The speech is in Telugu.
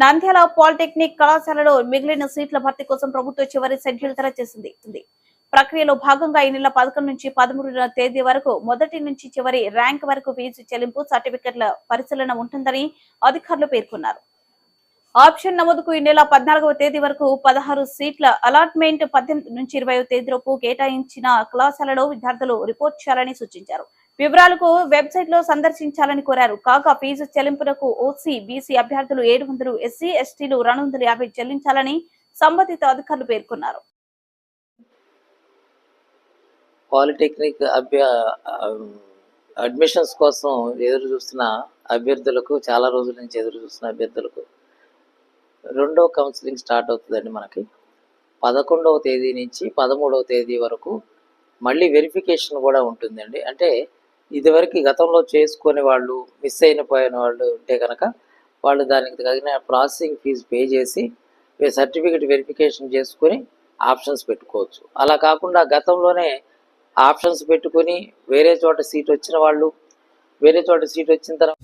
నంద్యాల పాలిటెక్నిక్ కళాశాలలో మిగిలిన సీట్ల భర్తీ కోసం ప్రభుత్వం చివరి షెడ్యూల్ తెరచేసింది చేసింది. ప్రక్రియలో భాగంగా ఈ నెల పదకొండు నుంచి పదమూడున తేదీ వరకు మొదటి నుంచి చివరి ర్యాంక్ వరకు ఫీజు చెల్లింపు సర్టిఫికెట్ల పరిశీలన ఉంటుందని అధికారులు పేర్కొన్నారు. ఆప్షన్ నమోదుకు ఈ నెల పద్నాలుగవ తేదీ వరకు పదహారు సీట్ల అలాట్మెంట్ పద్దెనిమిది నుంచి ఇరవై తేదీలోపు కేటాయించిన కళాశాలలో విద్యార్థులు రిపోర్ట్ చేయాలని సూచించారు. వివరాలకు వెబ్సైట్లో సందర్శించాలని కోరారు. కాగా ఫీజు చెల్లింపులకు ఓసీ బీసీ అభ్యర్థులు ఏడు వందలు ఎస్సీ ఎస్టీలు రెండు వందల యాభై చెల్లించాలని సంబంధిత అధికారులు పేర్కొన్నారు. పాలిటెక్నిక్ అభ్య అడ్మిషన్స్ కోసం ఎదురు చూస్తున్న అభ్యర్థులకు చాలా రోజుల నుంచి ఎదురు చూస్తున్న అభ్యర్థులకు రెండో కౌన్సిలింగ్ స్టార్ట్ అవుతుందండి మనకి. పదకొండవ తేదీ నుంచి పదమూడవ తేదీ వరకు మళ్ళీ వెరిఫికేషన్ కూడా ఉంటుందండి. అంటే ఇదివరకు గతంలో చేసుకునే వాళ్ళు మిస్ అయిన పోయిన వాళ్ళు ఉంటే కనుక వాళ్ళు దానికి తగిన ప్రాసెసింగ్ ఫీజు పే చేసి సర్టిఫికెట్ వెరిఫికేషన్ చేసుకొని ఆప్షన్స్ పెట్టుకోవచ్చు. అలా కాకుండా గతంలోనే ఆప్షన్స్ పెట్టుకొని వేరే చోట సీట్ వచ్చిన వాళ్ళు వేరే చోట సీట్ వచ్చిన తర్వాత